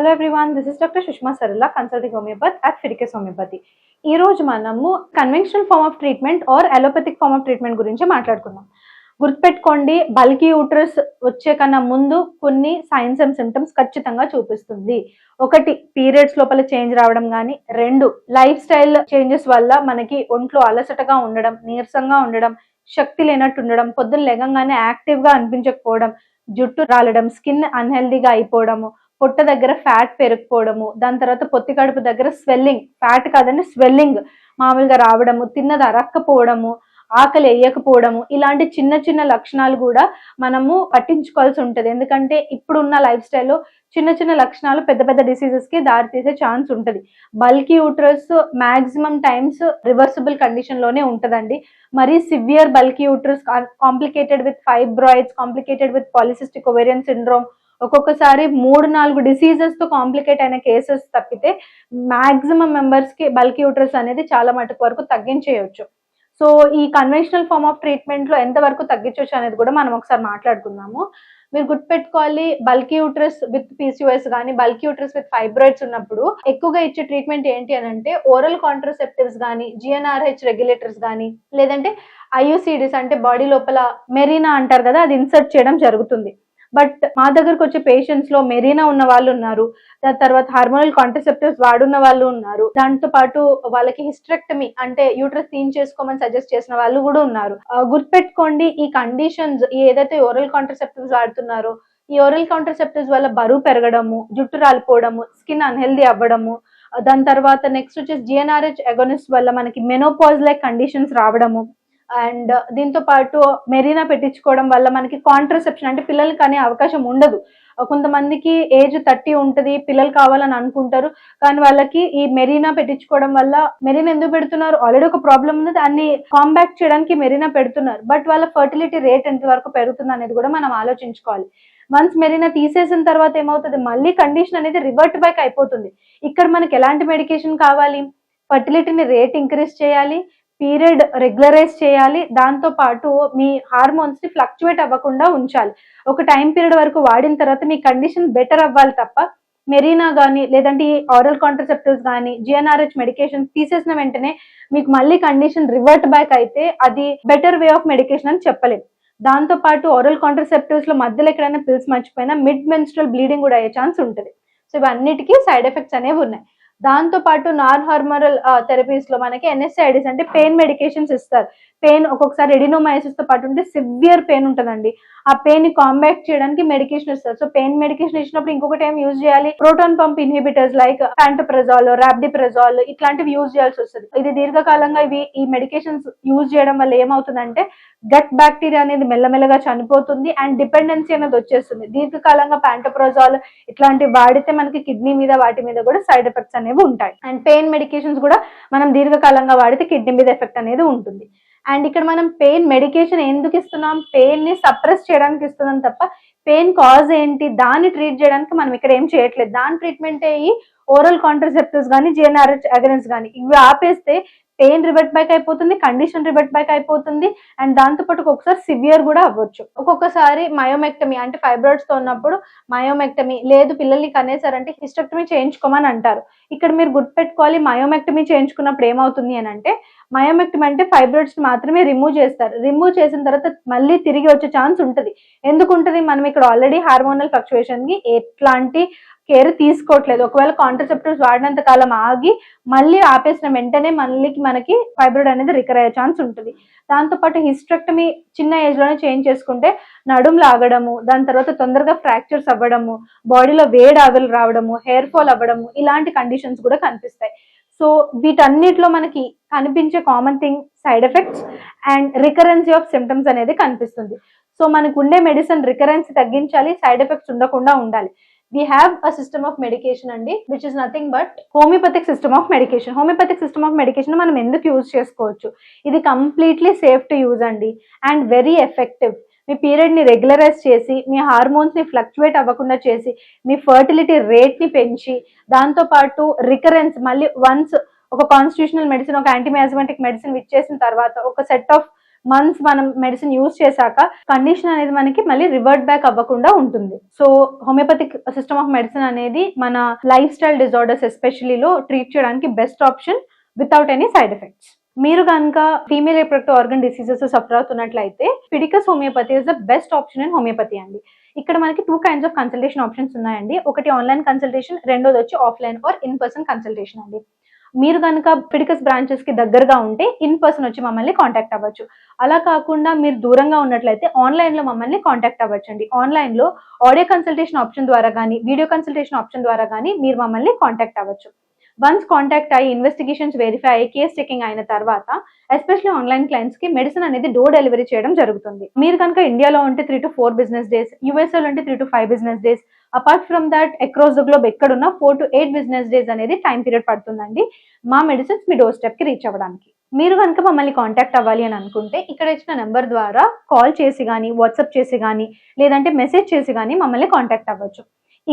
Hello everyone this is doctor Sushma Sarala consulting homeopathy at ఫిరికెస్ homeopathy ఈ రోజు మనము conventional form of treatment or allopathic form of treatment గురించి మాట్లాడుకుందాం. గుర్తుపెట్టుకోండి bulky uterus వచ్చే కన్నా ముందు కొన్ని సైన్స్ అండ్ సిమ్టమ్స్ ఖచ్చితంగా చూపిస్తుంది. ఒకటి పీరియడ్స్ లోపల చేంజ్ రావడం కానీ రెండు లైఫ్ స్టైల్ చేంజెస్ వల్ల మనకి ఒంట్లో అలసటగా ఉండడం నీరసంగా ఉండడం శక్తి లేనట్టు ఉండడం పొద్దున్న లేగంగానే యాక్టివ్గా అనిపించకపోవడం జుట్టు రాలడం స్కిన్ అన్హెల్దీగా అయిపోవడము పొట్ట దగ్గర ఫ్యాట్ పెరిగిపోవడము దాని తర్వాత పొత్తి కడుపు దగ్గర స్వెల్లింగ్ ఫ్యాట్ కాదండి స్వెల్లింగ్ మామూలుగా రావడము తిన్నది అరక్కపోవడము ఆకలి వేయకపోవడము ఇలాంటి చిన్న చిన్న లక్షణాలు కూడా మనము పట్టించుకోవాల్సి ఉంటుంది. ఎందుకంటే ఇప్పుడున్న లైఫ్ స్టైల్లో చిన్న చిన్న లక్షణాలు పెద్ద పెద్ద డిసీజెస్కి దారితీసే ఛాన్స్ ఉంటుంది. Bulky uterus maximum times reversible కండిషన్లోనే ఉంటదండి. మరి severe bulky uterus complicated with fibroids complicated with polycystic ovarian syndrome ఒక్కొక్కసారి మూడు నాలుగు డిసీజెస్తో కాంప్లికేట్ అయిన కేసెస్ తప్పితే మాక్సిమం మెంబర్స్కి బల్క్ యూట్రస్ అనేది చాలా మటుకు వరకు తగ్గించేయచ్చు. సో ఈ కన్వెన్షనల్ ఫార్మ్ ఆఫ్ ట్రీట్మెంట్లో ఎంత వరకు తగ్గించవచ్చు అనేది కూడా మనం ఒకసారి మాట్లాడుకుందాము. మీరు గుర్తుపెట్టుకోవాలి బల్కీ యూట్రస్ విత్ పీసీఓఎస్ కానీ బల్కీ యూట్రస్ విత్ ఫైబ్రాయిడ్స్ ఉన్నప్పుడు ఎక్కువగా ఇచ్చే ట్రీట్మెంట్ ఏంటి అని అంటే ఓరల్ కాంట్రసెప్టివ్స్ కానీ జిఎన్ఆర్హెచ్ రెగ్యులేటర్స్ కానీ లేదంటే ఐయుసిడిస్ అంటే బాడీ లోపల మెరీనా అంటారు కదా అది ఇన్సర్ట్ చేయడం జరుగుతుంది. బట్ మా దగ్గరకు వచ్చే పేషెంట్స్లో మెరీనా ఉన్న వాళ్ళు ఉన్నారు. దాని తర్వాత హార్మోనల్ కాంటసెప్టివ్స్ వాడున్న వాళ్ళు ఉన్నారు. దాంతో పాటు వాళ్ళకి హిస్ట్రెక్టమీ అంటే యూట్రస్ సీన్ చేసుకోమని సజెస్ట్ చేసిన వాళ్ళు కూడా ఉన్నారు. గుర్తుపెట్టుకోండి ఈ కండిషన్స్ ఏదైతే ఓరల్ కాంట్రసెప్టివ్స్ వాడుతున్నారో ఈ ఓరల్ కాంట్రసెప్టివ్స్ వల్ల బరువు పెరగడము జుట్టు రాలిపోవడము స్కిన్ అన్హెల్దీ అవ్వడము దాని తర్వాత నెక్స్ట్ వచ్చేసి జిఎన్ఆర్హెచ్ ఎగోనిస్ట్ వల్ల మనకి మెనోపాజ్ లైక్ కండిషన్స్ రావడము. అండ్ దీంతో పాటు మెరీనా పెట్టించుకోవడం వల్ల మనకి కాంట్రసెప్షన్ అంటే పిల్లలు కానీ అవకాశం ఉండదు. కొంతమందికి ఏజ్ థర్టీ ఉంటుంది పిల్లలు కావాలని అనుకుంటారు. కానీ వాళ్ళకి ఈ మెరీనా పెట్టించుకోవడం వల్ల మెరీనా ఎందుకు పెడుతున్నారు? ఆల్రెడీ ఒక ప్రాబ్లం ఉంది దాన్ని కాంబ్యాక్ట్ చేయడానికి మెరీనా పెడుతున్నారు. బట్ వాళ్ళ ఫర్టిలిటీ రేట్ ఎంత వరకు పెరుగుతుంది అనేది కూడా మనం ఆలోచించుకోవాలి. వన్స్ మెరీనా తీసేసిన తర్వాత ఏమవుతుంది? మళ్ళీ కండిషన్ అనేది రివర్ట్ బ్యాక్ అయిపోతుంది. ఇక్కడ మనకి ఎలాంటి మెడికేషన్ కావాలి? ఫర్టిలిటీని రేట్ ఇంక్రీజ్ చేయాలి. పీరియడ్ రెగ్యులరైజ్ చేయాలి. దాంతో పాటు మీ హార్మోన్స్ని ఫ్లక్చువేట్ అవ్వకుండా ఉంచాలి. ఒక టైం పీరియడ్ వరకు వాడిన తర్వాత మీ కండిషన్ బెటర్ అవ్వాలి తప్ప మెరీనా కానీ లేదంటే ఈ ఆరల్ కాంట్రసెప్టివ్స్ కానీ జిఎన్ఆర్హెచ్ మెడికేషన్ తీసేసిన వెంటనే మీకు మళ్ళీ కండిషన్ రివర్ట్ బ్యాక్ అయితే అది బెటర్ వే ఆఫ్ మెడికేషన్ అని చెప్పలేము దాంతో పాటు ఓరల్ కాంట్రసెప్టివ్స్లో మధ్యలో ఎక్కడైనా పిల్స్ మర్చిపోయినా మిడ్ మెన్స్ట్రల్ బ్లీడింగ్ కూడా అయ్యే ఛాన్స్ ఉంటుంది. సో ఇవన్నిటికీ సైడ్ ఎఫెక్ట్స్ అనేవి ఉన్నాయి. దాంతో పాటు నాన్ హార్మోనల్ థెరపీస్లో మనకి ఎన్ఎస్ఐడిస్ అంటే పెయిన్ మెడికేషన్స్ ఇస్తారు. పెయిన్ ఒక్కొక్కసారి ఎడినోమైసిస్తో పాటు ఉంటే సివియర్ పెయిన్ ఉంటుందండి. ఆ పెయిన్ని కాంబాక్ట్ చేయడానికి మెడికేషన్ ఇస్తారు. సో పెయిన్ మెడికేషన్ ఇచ్చినప్పుడు ఇంకొకటి ఏం యూజ్ చేయాలి? Proton pump inhibitors like pantoprazole rabeprazole ఇట్లాంటివి యూజ్ చేయాల్సి వస్తుంది. ఇది దీర్ఘకాలంగా ఇవి ఈ మెడికేషన్స్ యూజ్ చేయడం వల్ల ఏమవుతుందంటే గట్ బ్యాక్టీరియా అనేది మెల్లమెల్లగా చనిపోతుంది అండ్ డిపెండెన్సీ అనేది వచ్చేస్తుంది. దీర్ఘకాలంగా ప్యాంటోప్రోజాల్ ఇట్లాంటివి వాడితే మనకి కిడ్నీ మీద వాటి మీద కూడా సైడ్ ఎఫెక్ట్స్ అనేవి ఉంటాయి. అండ్ పెయిన్ మెడికేషన్స్ కూడా మనం దీర్ఘకాలంగా వాడితే కిడ్నీ మీద ఎఫెక్ట్ అనేది ఉంటుంది. అండ్ ఇక్కడ మనం పెయిన్ మెడికేషన్ ఎందుకు ఇస్తున్నాం? పెయిన్ని సప్రెస్ చేయడానికి ఇస్తున్నాం తప్ప పెయిన్ కాజ్ ఏంటి? దాన్ని ట్రీట్ చేయడానికి మనం ఇక్కడ ఏం చేయట్లేదు. దాని ట్రీట్మెంట్ అయ్యి ఓరల్ కాంట్రసెప్టివ్స్ కానీ జిఎన్ఆర్హెచ్ అగరెన్స్ కానీ ఇవి ఆపేస్తే పెయిన్ రివర్ట్ బ్యాక్ అయిపోతుంది కండిషన్ రివర్ట్ బ్యాక్ అయిపోతుంది అండ్ దాంతో పాటు ఒక్కొక్కసారి సివియర్ కూడా అవ్వచ్చు. ఒక్కొక్కసారి మయోమెక్టమీ అంటే ఫైబ్రాయిడ్స్తో ఉన్నప్పుడు మయోమెక్టమీ లేదు పిల్లల్ని కనేసారంటే హిస్టెక్టమీ చేయించుకోమని అంటారు. ఇక్కడ మీరు గుర్తుపెట్టుకోవాలి మయోమెక్టమీ చేయించుకున్నప్పుడు ఏమవుతుంది అని అంటే మయోమెక్టమీ అంటే ఫైబ్రాయిడ్స్ మాత్రమే రిమూవ్ చేస్తారు. రిమూవ్ చేసిన తర్వాత మళ్ళీ తిరిగి వచ్చే ఛాన్స్ ఉంటుంది. ఎందుకు ఉంటుంది మనం ఇక్కడ ఆల్రెడీ హార్మోనల్ ఫ్లక్చువేషన్కి ఎట్లాంటి కేర్ తీసుకోవట్లేదు. ఒకవేళ కాంట్రసెప్టివ్స్ వాడినంత కాలం ఆగి మళ్ళీ ఆపేసిన వెంటనే మళ్ళీ మనకి ఫైబ్రాయిడ్ అనేది రికర్ అయ్యే ఛాన్స్ ఉంటుంది. దాంతోపాటు హిస్ట్రెక్టమీ చిన్న ఏజ్లోనే చేంజ్ చేసుకుంటే నడుం లాగడము దాని తర్వాత తొందరగా ఫ్రాక్చర్స్ అవ్వడము బాడీలో వేడి ఆవిలు రావడము హెయిర్ ఫాల్ అవ్వడము ఇలాంటి కండిషన్స్ కూడా కనిపిస్తాయి. సో వీటన్నిటిలో మనకి కనిపించే common thing side effects and recurrence of symptoms అనేది కనిపిస్తుంది. సో మనకు ఉండే మెడిసిన్ రికరెన్సీ తగ్గించాలి సైడ్ ఎఫెక్ట్స్ ఉండకుండా ఉండాలి. We have a system of medication అండి which is nothing but homeopathic system of medication homeopathic system of medication మనం ఎందుకు యూజ్ చేసుకోవచ్చు? ఇది కంప్లీట్లీ సేఫ్ టు యూజ్ అండి అండ్ వెరీ ఎఫెక్టివ్ మీ పీరియడ్ని రెగ్యులరైజ్ చేసి మీ హార్మోన్స్ని ఫ్లక్చువేట్ అవ్వకుండా చేసి మీ ఫర్టిలిటీ రేట్ని పెంచి దాంతో పాటు రికరెన్స్ మళ్ళీ వన్స్ ఒక కాన్స్టిట్యూషనల్ మెడిసిన్ ఒక యాంటీమయాజమాటిక్ మెడిసిన్ ఇచ్చేసిన తర్వాత ఒక సెట్ ఆఫ్ మంత్స్ మనం మెడిసిన్ యూజ్ చేశాక కండిషన్ అనేది మనకి మళ్ళీ రివర్ట్ బ్యాక్ అవ్వకుండా ఉంటుంది. So homeopathic system of medicine అనేది మన లైఫ్ స్టైల్ డిజార్డర్స్ ఎస్పెషలీలో ట్రీట్ చేయడానికి best option without any side effects మీరు కనుక female reproductive organ diseases suffer అవుతున్నట్లయితే Fiticus homeopathy is the best option in homeopathy అండి. ఇక్కడ మనకి two kinds of consultation options ఉన్నాయండి. ఒకటి ఆన్లైన్ కన్సల్టేషన్ రెండోది వచ్చి offline or in person consultation అండి. మీరు కనుక ఫిడికస్ బ్రాంచెస్కి దగ్గరగా ఉంటే ఇన్ పర్సన్ వచ్చి మమ్మల్ని కాంటాక్ట్ అవ్వచ్చు. అలా కాకుండా మీరు దూరంగా ఉన్నట్లయితే ఆన్లైన్లో మమ్మల్ని కాంటాక్ట్ అవ్వచ్చండి. ఆన్లైన్లో ఆడియో కన్సల్టేషన్ ఆప్షన్ ద్వారా కానీ వీడియో కన్సల్టేషన్ ఆప్షన్ ద్వారా కానీ మీరు మమ్మల్ని కాంటాక్ట్ అవ్వచ్చు. వన్స్ కాంటాక్ట్ అయ్యి ఇన్వెస్టిగేషన్స్ వెరిఫై అయ్యి కేస్ చెకింగ్ అయిన తర్వాత ఎస్పెషల్లీ ఆన్లైన్ క్లయింట్స్కి మెడిసిన్ అనేది డోర్ డెలివరీ చేయడం జరుగుతుంది. మీరు కనుక ఇండియాలో ఉంటే three to four business days యూఎస్ఏలో ఉంటే three to five business days apart from that across the globe ఎక్కడున్న four to eight business days అనేది టైం పీరియడ్ పడుతుందండి. మా మెడిసిన్స్ మీ డోర్ స్టెప్కి రీచ్ అవ్వడానికి. మీరు కనుక మమ్మల్ని కాంటాక్ట్ అవ్వాలి అని అనుకుంటే ఇక్కడ ఇచ్చిన నెంబర్ ద్వారా కాల్ చేసి కానీ వాట్సాప్ చేసి కానీ లేదంటే మెసేజ్ చేసి కానీ మమ్మల్ని కాంటాక్ట్ అవ్వచ్చు.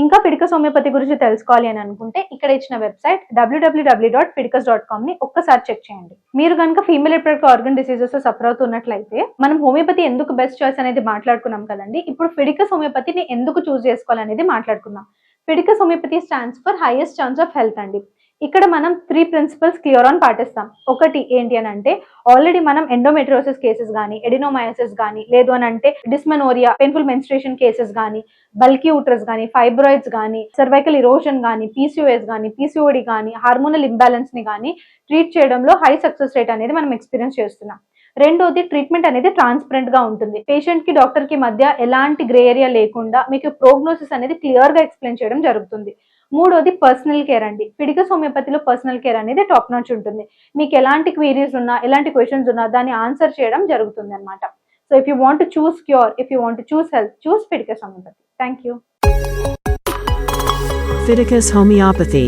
ఇంకా పిడికస్ హోమియోపతి గురించి తెలుసుకోవాలి అని అనుకుంటే ఇక్కడ ఇచ్చిన website W W W dot Fiticus dot కామ్ని ఒక్కసారి చెక్ చేయండి. మీరు కనుక female reproductive organ diseases suffer అవుతున్నట్లయితే మనం హోమియోపతి ఎందుకు బెస్ట్ చాయిస్ అనేది మాట్లాడుకున్నాం కదండి? ఇప్పుడు ఫిడికస్ హోమియోపతిని ఎందుకు చూస్ చేసుకోవాలనేది మాట్లాడుకుందాం. Fiticus homeopathy stands for highest chance of health అండి. ఇక్కడ మనం త్రీ ప్రిన్సిపల్స్ క్లియర్ ఆన్ పాటిస్తాం. ఒకటి ఏంటి అని అంటే ఆల్రెడీ మనం ఎండోమెట్రోసిస్ కేసెస్ కానీ ఎడినోమయోసిస్ కానీ లేదు అని అంటే డిస్మెనోరియా పెయిన్ఫుల్ మెన్స్ట్రేషన్ కేసెస్ కానీ బల్కీ యూట్రస్ కానీ ఫైబ్రాయిడ్స్ కానీ సర్వైకల్ ఇరోషన్ కానీ పీసీఓఎస్ కానీ పీసీఓడి కానీ హార్మోనల్ ఇంబ్యాలెన్స్ని కానీ ట్రీట్ చేయడంలో హై సక్సెస్ రేట్ అనేది మనం ఎక్స్పీరియన్స్ చేస్తున్నాం. రెండోది ట్రీట్మెంట్ అనేది ట్రాన్స్పరెంట్గా ఉంటుంది. పేషెంట్కి డాక్టర్కి మధ్య ఎలాంటి గ్రే ఏరియా లేకుండా మీకు ప్రోగ్నోసిస్ అనేది క్లియర్గా ఎక్స్ప్లెయిన్ చేయడం జరుగుతుంది. మూడోది పర్సనల్ కేర్ అండి. పిడికస్ హోమియోపతిలో పర్సనల్ కేర్ అనేది టాప్ నాచ్ ఉంటుంది. మీకు ఎలాంటి క్వీరీస్ ఉన్నా ఎలాంటి క్వశ్చన్స్ ఉన్నా దాన్ని ఆన్సర్ చేయడం జరుగుతుంది అనమాట so if you want choose cure if you want choose health choose Fiticus homeopathy thank you Fiticus Homeopathy